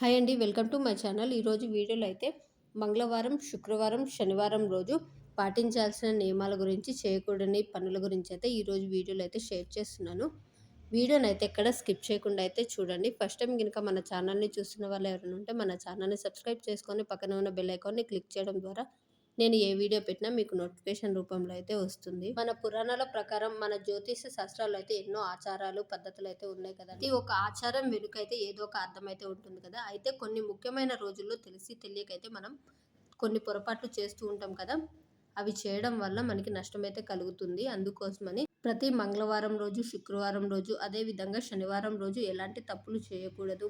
Hi అండి welcome to my channel. ఈరోజు వీడియోలో అయితే మంగళవారం శుక్రవారం శనివారం రోజు పాటించాల్సిన నియమాల గురించి చేయకూడని పనుల గురించి అయితే ఈరోజు వీడియోలో అయితే షేర్ చేస్తున్నాను. వీడియోని అయితే ఎక్కడ స్కిప్ చేయకుండా అయితే చూడండి. ఫస్ట్ టైం కనుక మన ఛానల్ని చూస్తున్న వాళ్ళు ఎవరైనా ఉంటే మన ఛానల్ని సబ్స్క్రైబ్ చేసుకొని పక్కన ఉన్న బెల్ ఐకాన్ని క్లిక్ చేయడం ద్వారా నేను ఏ వీడియో పెట్టినా మీకు నోటిఫికేషన్ రూపంలో అయితే వస్తుంది. మన పురాణాల ప్రకారం మన జ్యోతిష శాస్త్రాలు అయితే ఎన్నో ఆచారాలు పద్ధతులు అయితే ఉన్నాయి కదా. ఈ ఒక ఆచారం వెనుక అయితే ఏదో ఒక అర్థం అయితే ఉంటుంది కదా. అయితే కొన్ని ముఖ్యమైన రోజుల్లో తెలిసి తెలియకైతే మనం కొన్ని పొరపాట్లు చేస్తూ ఉంటాం కదా. అవి చేయడం వల్ల మనకి నష్టం అయితే కలుగుతుంది. అందుకోసమని ప్రతి మంగళవారం రోజు శుక్రవారం రోజు అదే విధంగా శనివారం రోజు ఎలాంటి తప్పులు చేయకూడదు.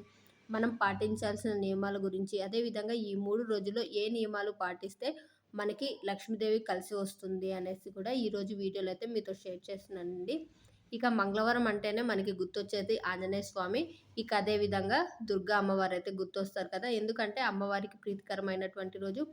మనం పాటించాల్సిన నియమాల గురించి అదేవిధంగా ఈ మూడు రోజుల్లో ఏ నియమాలు పాటిస్తే మనకి లక్ష్మీదేవి కలిసి వస్తుంది అనేసి కూడా ఈరోజు వీడియోలో అయితే మీతో షేర్ చేస్తున్నానండి. ఇక మంగళవారం అంటేనే మనకి గుర్తొచ్చేది ఆంజనేయ స్వామి. ఇక అదేవిధంగా దుర్గా అమ్మవారు అయితే గుర్తొస్తారు కదా. ఎందుకంటే అమ్మవారికి ప్రీతికరమైనటువంటి రోజు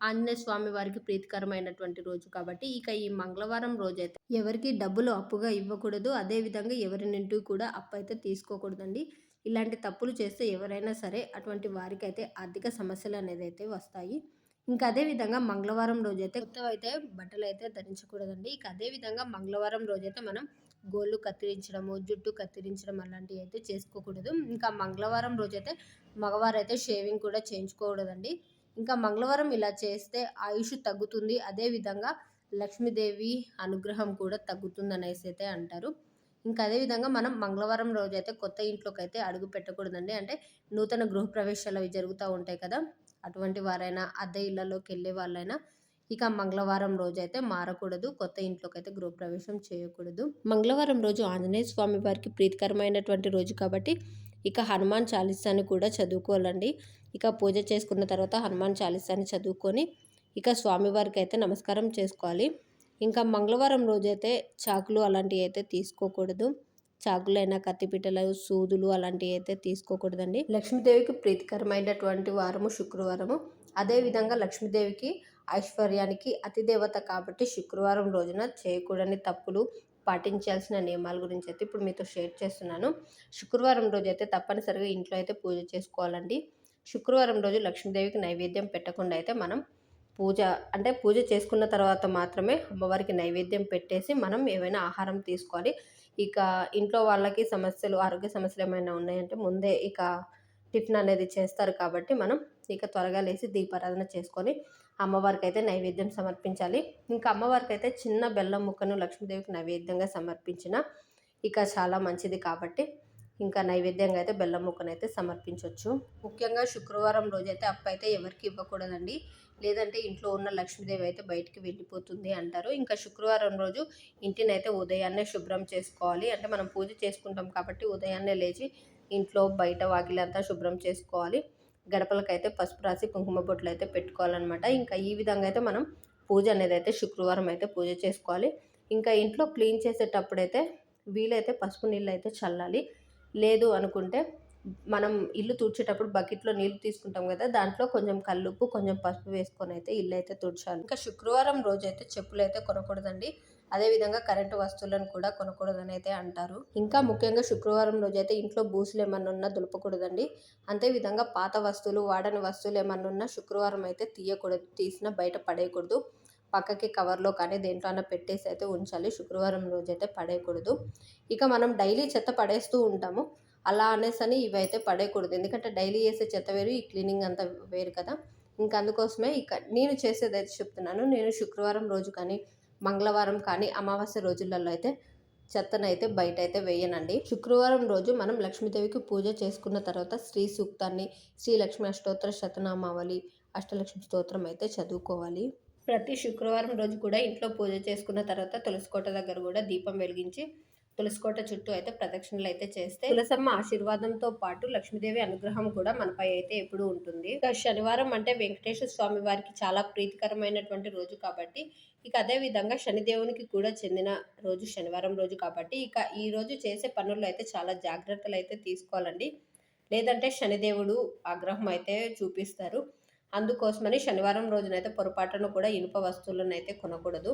ఆంజనేయ స్వామి వారికి ప్రీతికరమైనటువంటి రోజు కాబట్టి ఇక ఈ మంగళవారం రోజు అయితే ఎవరికి డబ్బులు అప్పుగా ఇవ్వకూడదు అదేవిధంగా ఎవరి నింటూ కూడా అప్పు అయితే తీసుకోకూడదండి. ఇలాంటి తప్పులు చేస్తే ఎవరైనా సరే అటువంటి వారికైతే ఆర్థిక సమస్యలు అనేది అయితే వస్తాయి. ఇంకా అదేవిధంగా మంగళవారం రోజైతే కొత్తవి అయితే బట్టలు అయితే ధరించకూడదండి. ఇక అదేవిధంగా మంగళవారం రోజైతే మనం గోళ్ళు కత్తిరించడము జుట్టు కత్తిరించడం అలాంటివి అయితే చేసుకోకూడదు. ఇంకా మంగళవారం రోజైతే మగవారు అయితే షేవింగ్ కూడా చేయించుకోకూడదండి. ఇంకా మంగళవారం ఇలా చేస్తే ఆయుష్ తగ్గుతుంది. అదేవిధంగా లక్ష్మీదేవి అనుగ్రహం కూడా తగ్గుతుంది అనేసి అయితే అంటారు. ఇంకా అదేవిధంగా మనం మంగళవారం రోజైతే కొత్త ఇంట్లోకి అయితే అడుగు పెట్టకూడదండి. అంటే నూతన గృహప్రవేశాలు అవి జరుగుతూ ఉంటాయి కదా. అటువంటి వారైనా అద్దె ఇళ్ళలోకి వెళ్ళే వాళ్ళైనా ఇక మంగళవారం రోజు అయితే మారకూడదు. కొత్త ఇంట్లోకి అయితే గృహప్రవేశం చేయకూడదు. మంగళవారం రోజు ఆంజనేయ స్వామి వారికి ప్రీతికరమైనటువంటి రోజు కాబట్టి ఇక హనుమాన్ చాలీసాని కూడా చదువుకోవాలండి. ఇక పూజ చేసుకున్న తర్వాత హనుమాన్ చాలీసాని చదువుకొని ఇక స్వామివారికి అయితే నమస్కారం చేసుకోవాలి. ఇంకా మంగళవారం రోజైతే చాకులు అలాంటివి అయితే తీసుకోకూడదు. చాకులైనా కత్తిపీటలు సూదులు అలాంటివి అయితే తీసుకోకూడదండి. లక్ష్మీదేవికి ప్రీతికరమైనటువంటి వారము శుక్రవారము. అదేవిధంగా లక్ష్మీదేవికి ఐశ్వర్యానికి అతిదేవత కాబట్టి శుక్రవారం రోజున చేయకూడని తప్పులు పాటించాల్సిన నియమాల గురించి అయితే ఇప్పుడు మీతో షేర్ చేస్తున్నాను. శుక్రవారం రోజు అయితే తప్పనిసరిగా ఇంట్లో అయితే పూజ చేసుకోవాలండి. శుక్రవారం రోజు లక్ష్మీదేవికి నైవేద్యం పెట్టకుండా అయితే మనం పూజ అంటే పూజ చేసుకున్న తర్వాత మాత్రమే అమ్మవారికి నైవేద్యం పెట్టేసి మనం ఏమైనా ఆహారం తీసుకోవాలి. ఇక ఇంట్లో వాళ్ళకి సమస్యలు ఆరోగ్య సమస్యలు ఏమైనా ఉన్నాయంటే ముందే ఇక టిఫిన్ అనేది చేస్తారు కాబట్టి మనం ఇక త్వరగా లేచి దీపారాధన చేసుకొని అమ్మవారికి అయితే నైవేద్యం సమర్పించాలి. ఇంకా అమ్మవారికి అయితే చిన్న బెల్లం ముక్కను లక్ష్మీదేవికి నైవేద్యంగా సమర్పించిన ఇక చాలా మంచిది కాబట్టి ఇంకా నైవేద్యంగా అయితే బెల్లం ముక్కను అయితే సమర్పించవచ్చు ముఖ్యంగా శుక్రవారం రోజైతే అప్పు అయితే ఎవరికి ఇవ్వకూడదండి. లేదంటే ఇంట్లో ఉన్న లక్ష్మీదేవి అయితే బయటికి వెళ్ళిపోతుంది అంటారు. ఇంకా శుక్రవారం రోజు ఇంటిని అయితే ఉదయాన్నే శుభ్రం చేసుకోవాలి. అంటే మనం పూజ చేసుకుంటాం కాబట్టి ఉదయాన్నే లేచి ఇంట్లో బయట వాకిలంతా శుభ్రం చేసుకోవాలి. గడపలకైతే పసుపు రాసి కుంకుమ బొట్లు అయితే పెట్టుకోవాలన్నమాట. ఇంకా ఈ విధంగా అయితే మనం పూజ అనేది అయితే శుక్రవారం అయితే పూజ చేసుకోవాలి. ఇంకా ఇంట్లో క్లీన్ చేసేటప్పుడైతే వీలైతే పసుపు నీళ్ళు అయితే చల్లాలి. లేదు అనుకుంటే మనం ఇల్లు తుడిచేటప్పుడు బకెట్లో నీళ్ళు తీసుకుంటాం కదా దాంట్లో కొంచెం కల్లుప్పు కొంచెం పసుపు వేసుకొని అయితే ఇల్లు అయితే తుడిచాలి. ఇంకా శుక్రవారం రోజు అయితే చెప్పులు అయితే కొనకూడదండి. అదేవిధంగా కరెంటు వస్తువులను కూడా కొనకూడదని అయితే అంటారు. ఇంకా ముఖ్యంగా శుక్రవారం రోజు అయితే ఇంట్లో బూసులు ఏమన్నా ఉన్నా దులపకూడదండి. అంతేవిధంగా పాత వస్తువులు వాడని వస్తువులు ఏమన్నా ఉన్నా శుక్రవారం అయితే తీయకూడదు తీసిన బయట పడేయకూడదు. పక్కకి కవర్లో కానీ దేంట్లో అయినా పెట్టేసి అయితే ఉంచాలి. శుక్రవారం రోజు అయితే పడేయకూడదు. ఇక మనం డైలీ చెత్త పడేస్తూ ఉంటాము. అలా అనేసని ఇవైతే పడేయకూడదు. ఎందుకంటే డైలీ చేసే చెత్త వేరు ఈ క్లీనింగ్ అంతా వేరు కదా. ఇంకా అందుకోసమే ఇక నేను చేసేది అయితే చెప్తున్నాను. నేను శుక్రవారం రోజు కానీ మంగళవారం కానీ అమావాస్య రోజులలో అయితే చెత్తనైతే బయట అయితే వేయనండి. శుక్రవారం రోజు మనం లక్ష్మీదేవికి పూజ చేసుకున్న తర్వాత శ్రీ సూక్తాన్ని శ్రీ లక్ష్మి అష్టోత్తర శతనామావళి అష్టలక్ష్మి స్తోత్రం అయితే చదువుకోవాలి. ప్రతి శుక్రవారం రోజు కూడా ఇంట్లో పూజ చేసుకున్న తర్వాత తులసికోట దగ్గర కూడా దీపం వెలిగించి తులసికోట చుట్టూ అయితే ప్రదక్షిణలు అయితే చేస్తే తులసమ్మ ఆశీర్వాదంతో పాటు లక్ష్మీదేవి అనుగ్రహం కూడా మనపై అయితే ఎప్పుడు ఉంటుంది. ఇక శనివారం అంటే వెంకటేశ్వర స్వామి వారికి చాలా ప్రీతికరమైనటువంటి రోజు కాబట్టి ఇక అదే విధంగా శనిదేవునికి కూడా చెందిన రోజు శనివారం రోజు కాబట్టి ఇక ఈ రోజు చేసే పనుల్లో అయితే చాలా జాగ్రత్తలు అయితే తీసుకోవాలండి. లేదంటే శనిదేవుడు ఆగ్రహం అయితే చూపిస్తారు. అందుకోసమని శనివారం రోజునైతే పొరపాటును కూడా ఇనుప వస్తువులను అయితే కొనకూడదు.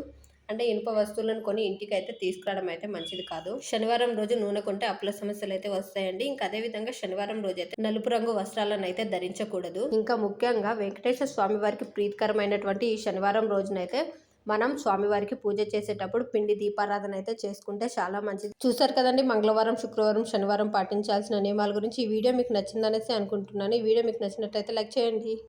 అంటే ఇనుప వస్తువులను కొని ఇంటికి అయితే తీసుకురావడం అయితే మంచిది కాదు. శనివారం రోజు నూనె కొంటే అప్పుల సమస్యలు అయితే వస్తాయండి. ఇంకా అదే విధంగా శనివారం రోజు అయితే నలుపు రంగు వస్త్రాలను అయితే ధరించకూడదు. ఇంకా ముఖ్యంగా వెంకటేశ్వర స్వామి వారికి ప్రీతికరమైనటువంటి ఈ శనివారం రోజునైతే మనం స్వామివారికి పూజ చేసేటప్పుడు పిండి దీపారాధన అయితే చేసుకుంటే చాలా మంచిది. చూసారు కదండి మంగళవారం శుక్రవారం శనివారం పాటించాల్సిన నియమాల గురించి. ఈ వీడియో మీకు నచ్చిందనేసి అనుకుంటున్నాను. ఈ వీడియో మీకు నచ్చినట్లయితే లైక్ చేయండి.